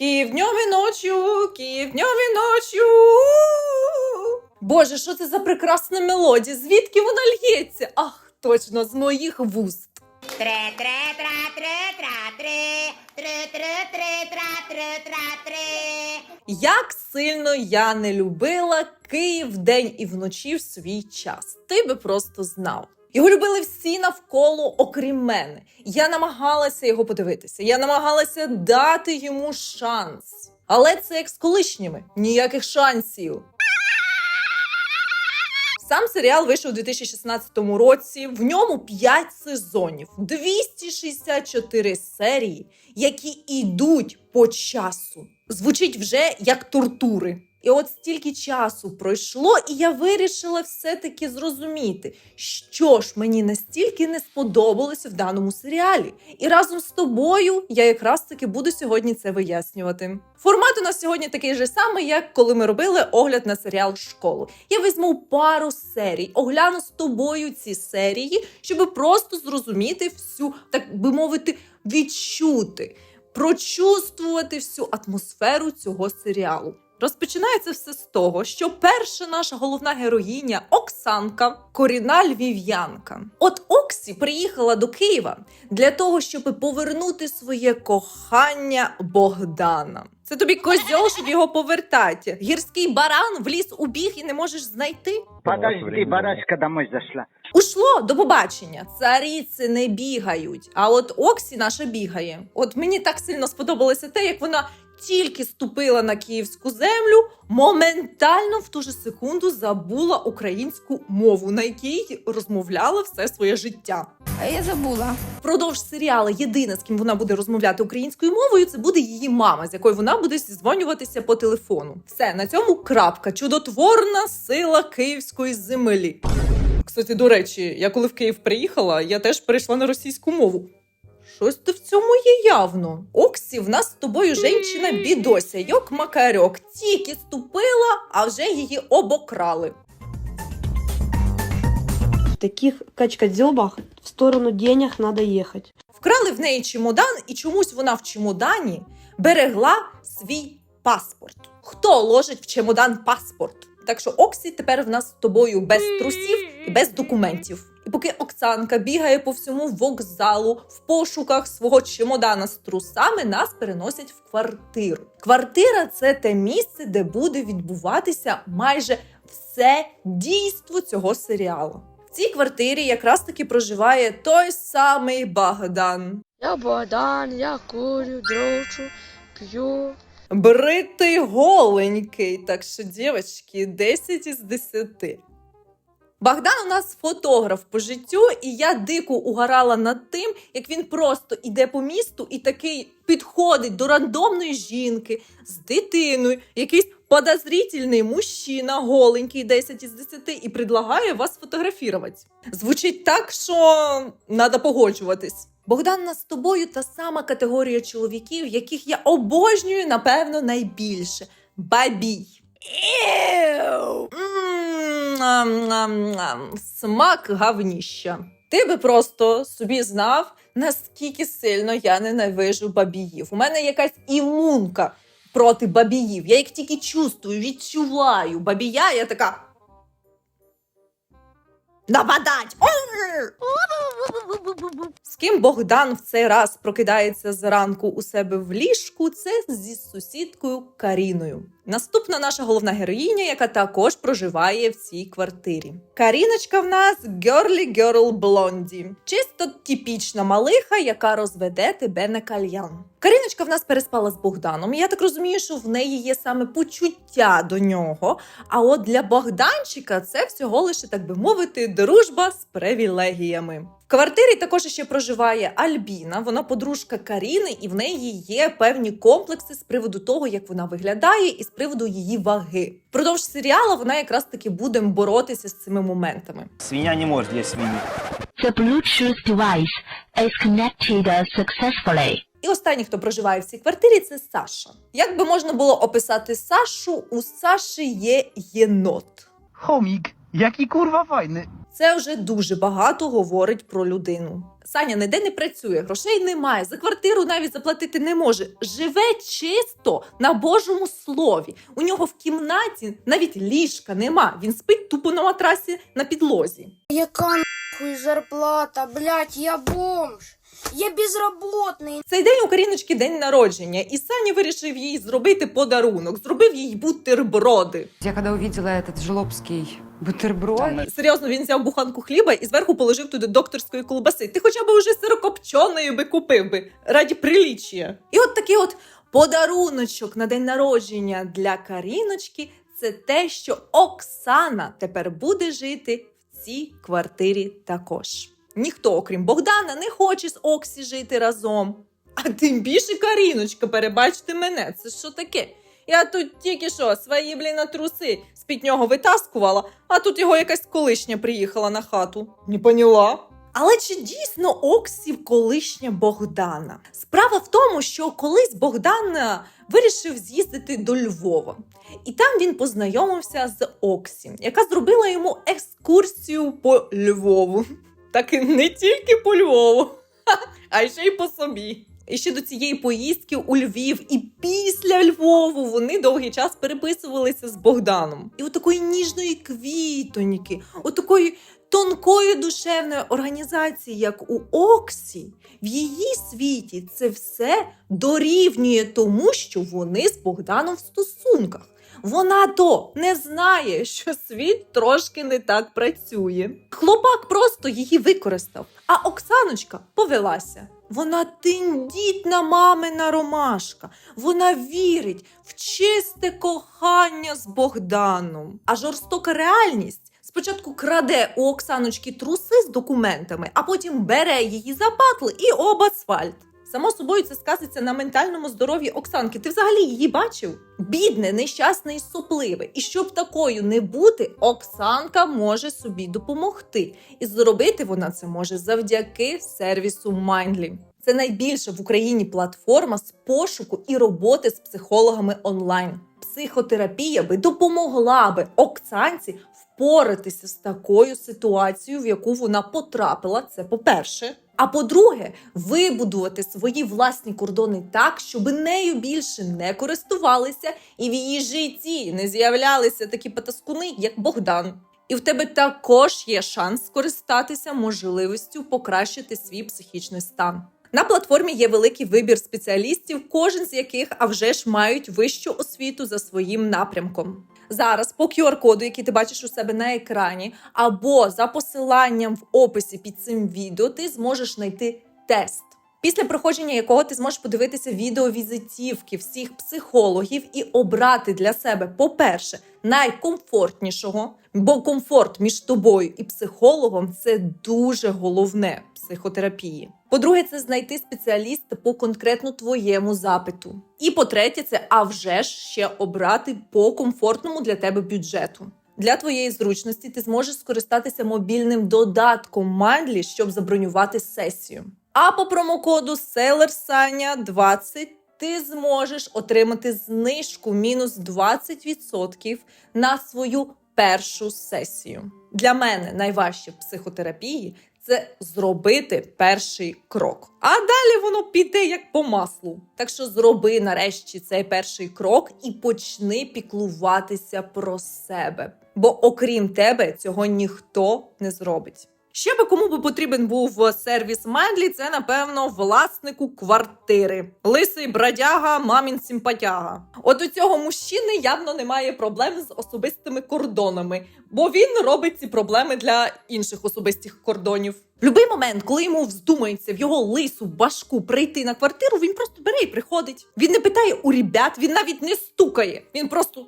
Київ днем і ночью, Київ днем і ночью. Боже, що це за прекрасна мелодія? Звідки вона л'ється? Ах, точно, з моїх вуст. Тре тре тра тре тра тре тре тре тре тра тре тра тре. Як сильно я не любила Київ вдень і вночі в свій час. Ти би просто знав. Його любили всі навколо, окрім мене. Я намагалася його подивитися. Я намагалася дати йому шанс. Але це як з колишніми ніяких шансів. Сам серіал вийшов у 2016 році. В ньому 5 сезонів, 264 серії, які йдуть по часу. Звучить вже як тортури. І от стільки часу пройшло, і я вирішила все-таки зрозуміти, що ж мені настільки не сподобалося в даному серіалі. І разом з тобою я якраз таки буду сьогодні це вияснювати. Формат у нас сьогодні такий же самий, як коли ми робили огляд на серіал Школу. Я візьму пару серій, огляну з тобою ці серії, щоб просто зрозуміти всю, так би мовити, відчути, прочувствувати всю атмосферу цього серіалу. Розпочинається все з того, що перша наша головна героїня Оксанка, корінна львів'янка. От Оксі приїхала до Києва для того, щоб повернути своє кохання Богдана. Це тобі козьол, щоб його повертати. Гірський баран в ліс убіг і не можеш знайти. Подожди, барашка домой зашла. Ушло до побачення. Царіці не бігають. А от Оксі наша бігає. От мені так сильно сподобалося те, як вона тільки ступила на київську землю, моментально в ту же секунду забула українську мову, на якій розмовляла все своє життя. А я забула. Впродовж серіалу єдина, з ким вона буде розмовляти українською мовою, це буде її мама, з якою вона буде зізвонюватися по телефону. Все на цьому крапка. Чудотворна сила київської землі. Кстати, до речі, я коли в Київ приїхала, я теж перейшла на російську мову. Щось то в цьому є явно. Оксі, в нас з тобою женщина бідося, йок макарьок. Тільки ступила, а вже її обокрали. В таких качкадзебах в сторону денег надо ехать. Вкрали в неї чемодан, і чомусь вона в чемодані берегла свій паспорт. Хто ложить в чемодан паспорт? Так що Оксі тепер в нас з тобою без трусів і без документів. Поки Оксанка бігає по всьому вокзалу в пошуках свого чемодана з трусами, нас переносять в квартиру. Квартира це те місце, де буде відбуватися майже все дійство цього серіалу. В цій квартирі якраз таки проживає той самий Богдан. Я Богдан, я курю, дрочу, п'ю. Бритий голенький, так що, дівчатки, 10 із 10. Богдан у нас фотограф по життю, і я дико угорала над тим, як він просто іде по місту і такий підходить до рандомної жінки з дитиною, якийсь подозрительний мужчина, голенький 10 із 10, і предлагає вас фотографувати. Звучить так, що треба погоджуватись. Богдан, нас з тобою та сама категорія чоловіків, яких я обожнюю, напевно, найбільше. Бабій. Ам. Смак гавніща. Ти би просто собі знав, наскільки сильно я ненавижу бабіїв. У мене якась імунка проти бабіїв. Я їх тільки чувствую, відчуваю. Бабія, я така. Нападать! З ким Богдан в цей раз прокидається зранку у себе в ліжку, це зі сусідкою Каріною. Наступна наша головна героїня, яка також проживає в цій квартирі. Каріночка в нас girly girl блонді. Чисто типічна малиха, яка розведе тебе на кальян. Каріночка в нас переспала з Богданом. Я так розумію, що в неї є саме почуття до нього. А от для Богданчика це всього лише, так би мовити, дружба з привілегіями. Квартирі також ще проживає Альбіна, вона подружка Каріни, і в неї є певні комплекси з приводу того, як вона виглядає, і з приводу її ваги. Впродовж серіалу вона якраз таки буде боротися з цими моментами. Свинья не может есть свинью. The Bluetooth device is connected successfully. І останній, хто проживає в цій квартирі, це Саша. Як би можна було описати Сашу? У Саші є єнот. Chomik, jaki kurwa fajny. Це вже дуже багато говорить про людину. Саня ніде не працює, грошей немає, за квартиру навіть заплатити не може. Живе чисто на Божому слові. У нього в кімнаті навіть ліжка нема. Він спить тупо на матрасі на підлозі. Яка нахуй зарплата, блядь, я бомж. Я безработный. Цей день у Каріночки день народження, і Саня вирішив їй зробити подарунок, зробив їй бутерброди. Я когда увидела этот жлобский бутерброд, Серйозно, він взяв буханку хліба і зверху положив туди докторської колбаси. Ти хоча б уже сирокопченої би купив би раді приліччя. І от такий от подаруночок на день народження для Каріночки це те, що Оксана тепер буде жити в цій квартирі також. Ніхто, окрім Богдана, не хоче з Оксі жити разом. А тим більше Каріночка, перебачте мене, це що таке? Я тут тільки що свої блін труси з-під нього витаскувала, а тут його якась колишня приїхала на хату. Не поняла. Але чи дійсно Оксі колишня Богдана? Справа в тому, що колись Богдан е, вирішив з'їздити до Львова, і там він познайомився з Оксі, яка зробила йому екскурсію по Львову. Так і не тільки по Львову, а ще й по собі. І ще до цієї поїздки у Львів, і після Львову вони довгий час переписувалися з Богданом. І от такої ніжної квітоньки, от такої тонкої душевної організації, як у Оксі, в її світі це все дорівнює тому, що вони з Богданом в стосунках. Вона то не знає, що світ трошки не так працює. Хлопак просто її використав, а Оксаночка повелася. Вона тендітна мамина ромашка. Вона вірить в чисте кохання з Богданом. А жорстока реальність спочатку краде у Оксаночки труси з документами, а потім бере її за патли і об асфальт. Само собою це сказиться на ментальному здоров'ї Оксанки. Ти взагалі її бачив? Бідне, нещасне і сопливе. І щоб такою не бути, Оксанка може собі допомогти. І зробити вона це може завдяки сервісу Mindly. Це найбільша в Україні платформа з пошуку і роботи з психологами онлайн. Психотерапія би допомогла би Оксанці впоратися з такою ситуацією, в яку вона потрапила. Це по-перше. А по-друге, вибудувати свої власні кордони так, щоб нею більше не користувалися, і в її житті не з'являлися такі потаскуни, як Богдан. І в тебе також є шанс скористатися можливістю покращити свій психічний стан. На платформі є великий вибір спеціалістів, кожен з яких а вже ж мають вищу освіту за своїм напрямком. Зараз по QR-коду, який ти бачиш у себе на екрані, або за посиланням в описі під цим відео, ти зможеш знайти тест. Після проходження якого ти зможеш подивитися відеовізитівки всіх психологів і обрати для себе, по-перше, найкомфортнішого, бо комфорт між тобою і психологом це дуже головне психотерапії. По-друге, це знайти спеціаліста по конкретно твоєму запиту. І по-третє, це а вже ж ще обрати по комфортному для тебе бюджету. Для твоєї зручності ти зможеш скористатися мобільним додатком Mindly, щоб забронювати сесію. А по промокоду SailorSanya20 ти зможеш отримати знижку мінус 20% на свою першу сесію. Для мене найважче в психотерапії це зробити перший крок. А далі воно піде як по маслу. Так що зроби нарешті цей перший крок і почни піклуватися про себе. Бо окрім тебе цього ніхто не зробить. Ще би кому би потрібен був сервіс Mindly, це напевно власнику квартири. Лисий бродяга, мамін симпатяга. От у цього мужчини явно немає проблем з особистими кордонами, бо він робить ці проблеми для інших особистих кордонів. Будь-який момент, коли йому вздумається в його лису башку прийти на квартиру, він просто бере і приходить. Він не питає у ребят, він навіть не стукає. Він просто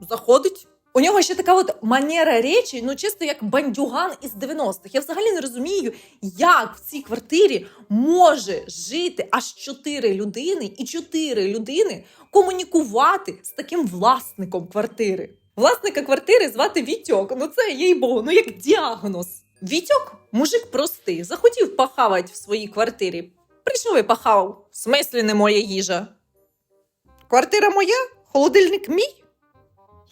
заходить. У нього ще така от манера речі, ну чисто як бандюган із 90-х. Я взагалі не розумію, як в цій квартирі може жити аж чотири людини, і чотири людини комунікувати з таким власником квартири. Власника квартири звати Вітьок. Ну це їй богу, ну як діагноз. Вітьок мужик простий, захотів похавати в своїй квартирі. Прийшов і похавав. В смислі не моя їжа. Квартира моя, холодильник мій.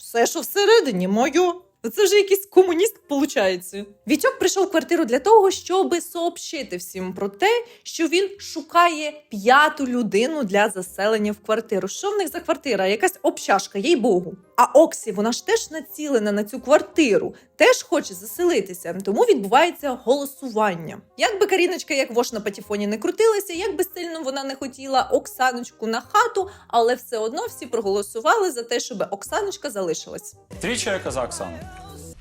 Все, що всередині, моє. Ну, Це вже якийсь комуніст виходить. Вітьок прийшов в квартиру для того, щоб сообщити всім про те, що він шукає п'яту людину для заселення в квартиру. Що в них за квартира? Якась общашка, їй богу. А Оксі, вона ж теж націлена на цю квартиру, теж хоче заселитися, тому відбувається голосування. Як би Каріночка, як вош на патефоні не крутилася, як би сильно вона не хотіла Оксаночку на хату, але все одно всі проголосували за те, щоб Оксаночка залишилась. Три чоловіка за Оксану.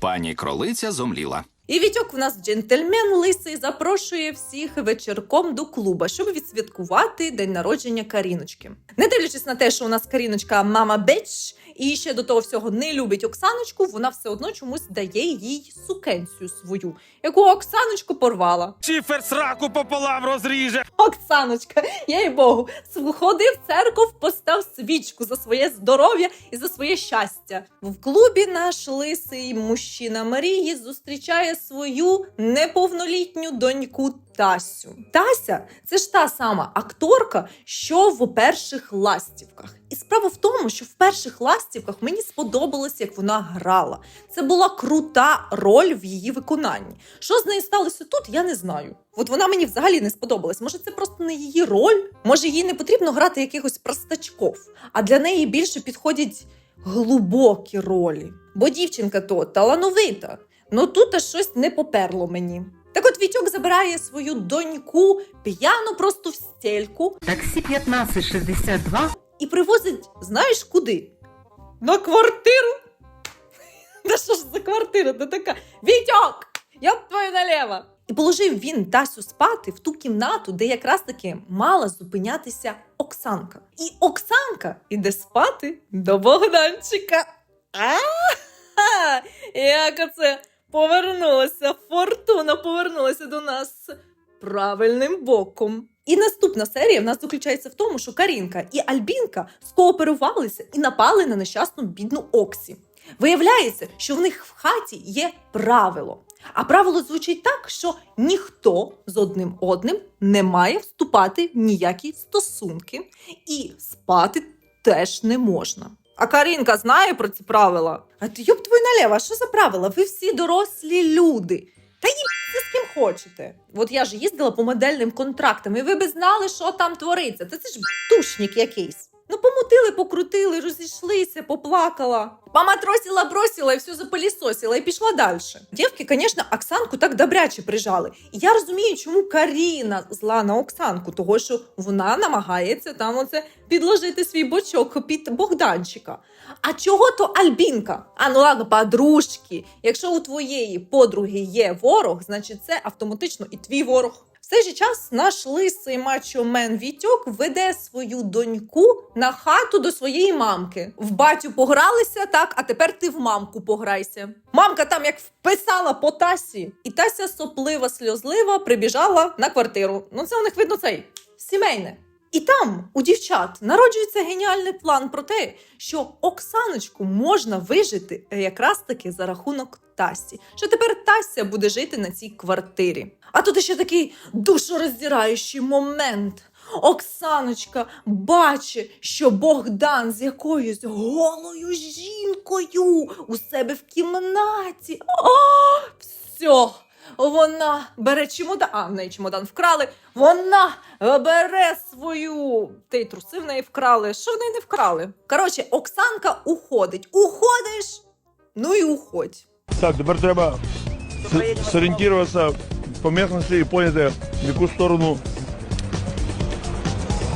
Пані кролиця зомліла. І Вітьок в нас джентльмен лисий запрошує всіх вечірком до клуба, щоб відсвяткувати день народження Каріночки. Не дивлячись на те, що у нас Каріночка мама беч, і ще до того всього не любить Оксаночку, вона все одно чомусь дає їй сукенцію свою, яку Оксаночку порвала. Чифер сраку пополам розріже. Оксаночка, їй Богу, ходив в церкву, постав свічку за своє здоров'я і за своє щастя. В клубі наш лисий мужчина Марії зустрічає свою неповнолітню доньку Тасю. Тася це ж та сама акторка, що в перших ластівках. І справа в тому, що в перших ластівках мені сподобалось, як вона грала. Це була крута роль в її виконанні. Що з нею сталося тут, я не знаю. От вона мені взагалі не сподобалась. Може, це просто не її роль? Може, їй не потрібно грати якихось простачков, а для неї більше підходять глибокі ролі. Бо дівчинка то талановита. Ну тут щось не поперло мені. Так от Вітьок забирає свою доньку п'яно просто в стельку Таксі 1562 і привозить, знаєш куди? На квартиру. Да що ж за квартира? Та така Вітьок! Йоп твою налево! І положив він Тасю спати в ту кімнату, де якраз таки мала зупинятися Оксанка. І Оксанка іде спати до Богданчика. А, як оце повернулася, фортуна повернулася до нас правильним боком. І наступна серія в нас заключається в тому, що Карінка і Альбінка скооперувалися і напали на нещасну бідну Оксі. Виявляється, що в них в хаті є правило. А правило звучить так, що ніхто з одним одним не має вступати в ніякі стосунки, і спати теж не можна. А Карінка знає про ці правила. А ти йоб твою налево, що за правила? Ви всі дорослі люди. Та їбіться з ким хочете. От я ж їздила по модельним контрактам, і ви би знали, що там твориться. Та це ж тушнік якийсь. Ну, помутили, покрутили, розійшлися, поплакала. Поматросила, бросила і все запилісосила і пішла далі. Дівки, звісно, Оксанку так добряче прижали. І я розумію, чому Каріна зла на Оксанку, того що вона намагається там оце підложити свій бочок під Богданчика. А чого то Альбінка? А ну ладно, подружки. Якщо у твоєї подруги є ворог, значить це автоматично і твій ворог. Цей же час наш лисий мачо-мен Вітьок веде свою доньку на хату до своєї мамки. В батю погралися так, а тепер ти в мамку пограйся. Мамка там як вписала по тасі, і Тася соплива, сльозлива прибіжала на квартиру. Ну це у них видно цей сімейне. І там у дівчат народжується геніальний план про те, що Оксаночку можна вижити якраз таки за рахунок Тасі. Що тепер Тася буде жити на цій квартирі. А тут ще такий душороздираючий момент. Оксаночка бачить, що Богдан з якоюсь голою жінкою у себе в кімнаті. О, все. Вона бере чемодан, а в неї чемодан вкрали. Вона бере свою. Й труси в неї вкрали. Що в неї не вкрали? Коротше, Оксанка уходить. Уходиш? Ну і уходь. Так, тепер треба с- зорієнтуватися по місцевості і поняти, в яку сторону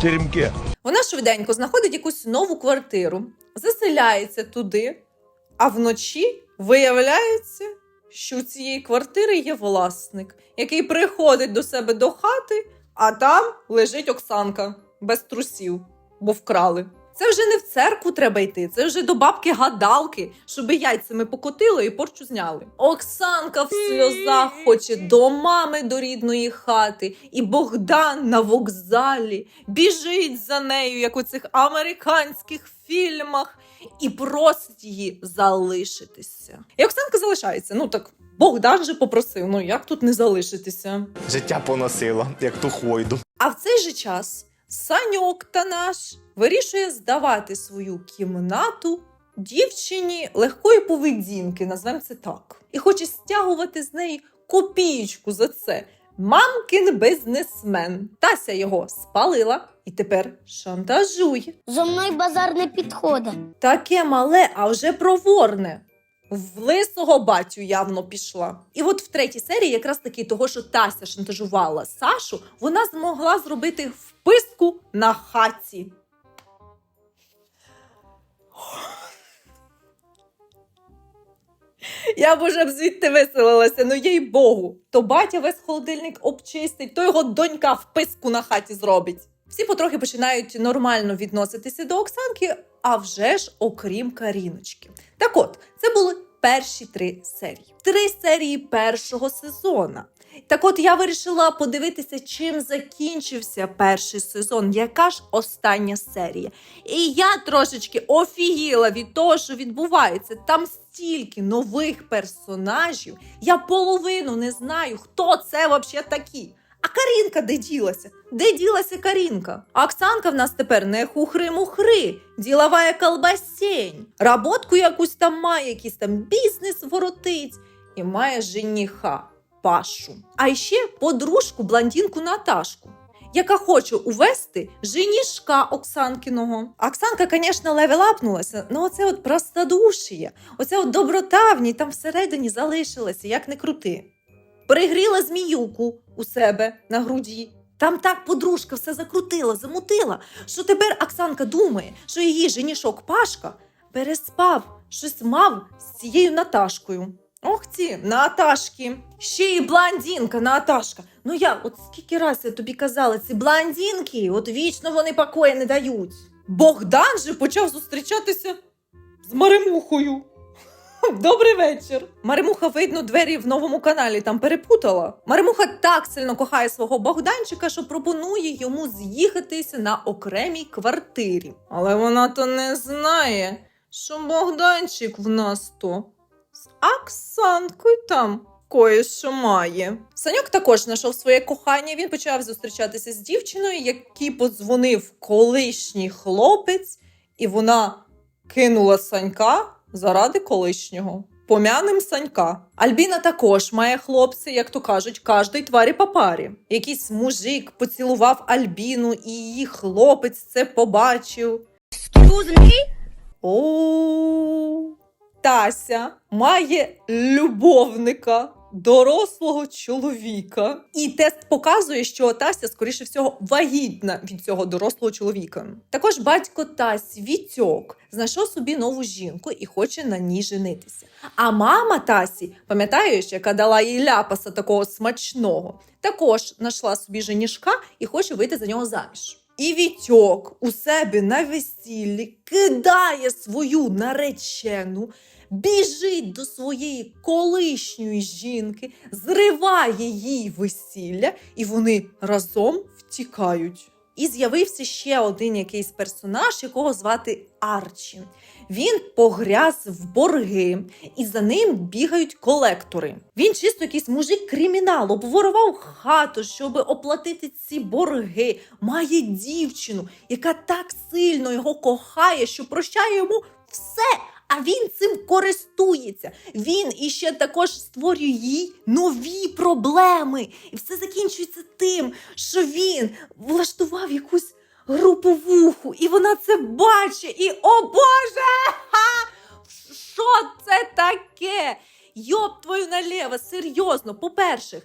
теремки. Вона швиденько знаходить якусь нову квартиру, заселяється туди, а вночі виявляється, що у цієї квартири є власник, який приходить до себе до хати, а там лежить Оксанка без трусів, бо вкрали. Це вже не в церкву треба йти, це вже до бабки гадалки, щоб яйцями покотили і порчу зняли. Оксанка в сльозах хоче до мами до рідної хати, і Богдан на вокзалі біжить за нею, як у цих американських фільмах, і просить її залишитися. І Оксанка залишається. Ну так Богдан же попросив. Ну як тут не залишитися? Життя поносило, як ту хвойду. А в цей же час Саньок та наш вирішує здавати свою кімнату дівчині легкої поведінки, назвемо це так, і хоче стягувати з неї копієчку за це. Мамкин бізнесмен. Тася його спалила і тепер шантажує. Зо мною базар не підходить. Таке мале, а вже проворне. В лисого батю явно пішла. І от в третій серії, якраз таки того, що Тася шантажувала Сашу, вона змогла зробити вписку на хаті. Я б уже б звідти виселилася, ну їй Богу. То батя весь холодильник обчистить, то його донька вписку на хаті зробить. Всі потрохи починають нормально відноситися до Оксанки, а вже ж окрім Каріночки. Так от, це були перші три серії. Три серії першого сезона. Так от я вирішила подивитися, чим закінчився перший сезон, яка ж остання серія. І я трошечки офігіла від того, що відбувається. Там стільки нових персонажів. Я половину не знаю, хто це взагалі такі. А Карінка де ділася? Де ділася Карінка? Оксанка в нас тепер не хухри-мухри, ділова колбасень. Работку якусь там має, якийсь там бізнес воротить і має жениха Пашу. А ще подружку блондинку Наташку. Яка хоче увести женішка Оксанкиного. Оксанка, звісно, левелапнулася, але оце от простодушіє, оце от доброта в ній там всередині залишилася, як не крути. Пригріла зміюку у себе на груді. Там так подружка все закрутила, замутила, що тепер Оксанка думає, що її женішок Пашка переспав, щось мав з цією Наташкою. Ох ці Наташки. Ще й блондинка Наташка. Ну я, от скільки раз я тобі казала, ці блондинки, от вічно вони покою не дають. Богдан же почав зустрічатися з Маремухою. Добрий вечір. Маремуха, видно, двері в новому каналі там перепутала. Маремуха так сильно кохає свого Богданчика, що пропонує йому з'їхатися на окремій квартирі. Але вона то не знає, що Богданчик в нас то з Оксанкою там кое-що має. Саньок також знайшов своє кохання. Він почав зустрічатися з дівчиною, який подзвонив колишній хлопець, і вона кинула Санька заради колишнього. Помянем Санька. Альбіна також має хлопця, як то кажуть, кожний тварі по парі. Якийсь мужик поцілував Альбіну, і її хлопець це побачив. О, Тася має любовника, дорослого чоловіка. І тест показує, що Тася, скоріше всього, вагітна від цього дорослого чоловіка. Також батько Тась Вітьок знайшов собі нову жінку і хоче на ній женитися. А мама Тасі, пам'ятаєш, яка дала їй ляпаса такого смачного, також знайшла собі женішка і хоче вийти за нього заміж. І Вітьок у себе на весіллі кидає свою наречену, біжить до своєї колишньої жінки, зриває їй весілля, і вони разом втікають. І з'явився ще один якийсь персонаж, якого звати Арчі. Він погряз в борги, і за ним бігають колектори. Він чисто якийсь мужик кримінал, обворував хату, щоб оплатити ці борги. Має дівчину, яка так сильно його кохає, що прощає йому все. А він цим користується. Він іще також створює їй нові проблеми. І все закінчується тим, що він влаштував якусь груповуху, і вона це бачить. І о Боже! Ха! Що це таке? Йоп твою наліво, серйозно. По-перше,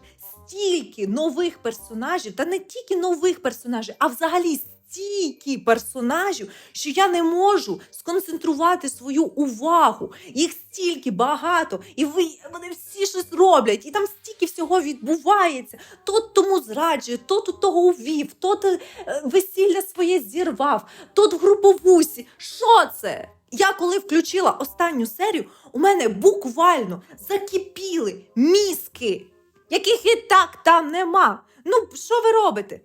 стільки нових персонажів, та не тільки нових персонажів, а взагалі стільки персонажів, що я не можу сконцентрувати свою увагу. Їх стільки багато, і вони всі щось роблять, і там стільки всього відбувається. Тот тому зраджує, тот у того увів, тот е, весілля своє зірвав, тот в груповусі. Що це? Я коли включила останню серію, у мене буквально закипіли мізки, яких і так там нема. Ну, що ви робите?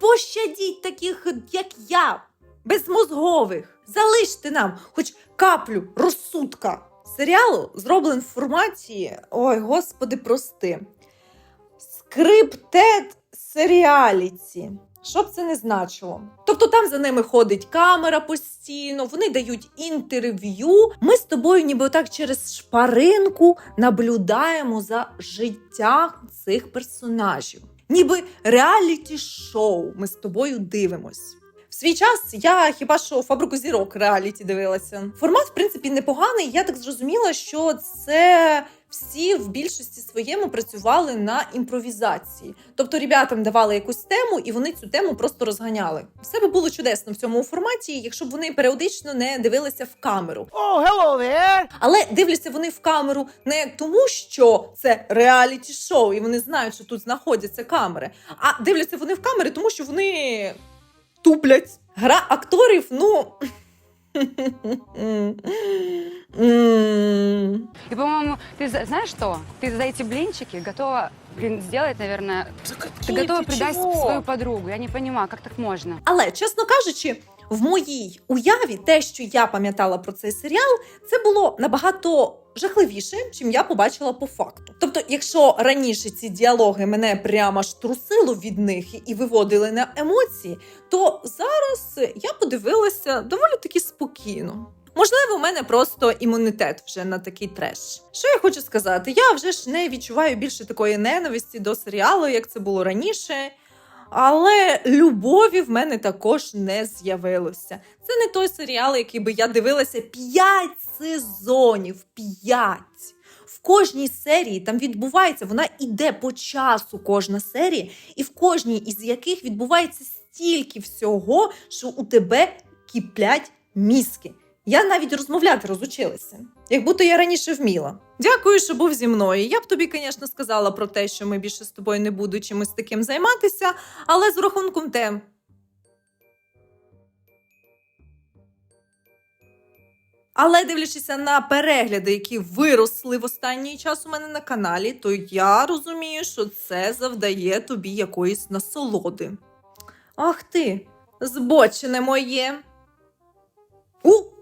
Пощадіть таких, як я, безмозгових. Залиште нам хоч каплю розсудка. Серіал зроблений в форматі, ой, господи, прости. Скриптед серіаліті. Що б це не значило? Тобто там за ними ходить камера постійно, вони дають інтерв'ю. Ми з тобою, ніби отак через шпаринку наблюдаємо за життям цих персонажів. Ніби реаліті-шоу ми з тобою дивимось. В свій час я хіба що фабрику зірок реаліті дивилася. Формат, в принципі, непоганий. Я так зрозуміла, що це всі в більшості своєму працювали на імпровізації. Тобто ребятам давали якусь тему, і вони цю тему просто розганяли. Все би було чудесно в цьому форматі, якщо б вони періодично не дивилися в камеру. Oh, hello there! Але дивляться вони в камеру не тому, що це реаліті шоу, і вони знають, що тут знаходяться камери. А дивляться вони в камери, тому що вони туплять. Гра акторів, ну. М. И, по-моему, ты за- знаешь что? Ты за эти блинчики готова, блин, сделать, наверное... Ты готова предать свою подругу. Я не понимаю, как так можно? Але, чесно кажучи, в моїй уяві те, що я пам'ятала про цей серіал, це було набагато жахливіше, чим я побачила по факту. Тобто, якщо раніше ці діалоги мене прямо аж трусило від них і виводили на емоції, то зараз я подивилася доволі таки спокійно. Можливо, у мене просто імунітет вже на такий треш. Що я хочу сказати? Я вже ж не відчуваю більше такої ненависті до серіалу, як це було раніше. Але любові в мене також не з'явилося. Це не той серіал, який би я дивилася 5 сезонів. 5. В кожній серії там відбувається, вона іде по часу, кожна серія, і в кожній із яких відбувається стільки всього, що у тебе киплять мізки. Я навіть розмовляти розучилася, як будто я раніше вміла. Дякую, що був зі мною. Я б тобі, звісно, сказала про те, що ми більше з тобою не будемо чимось таким займатися, але з рахунком те. Але дивлячися на перегляди, які виросли в останній час у мене на каналі, то я розумію, що це завдає тобі якоїсь насолоди. Ах ти, збочене моє. У,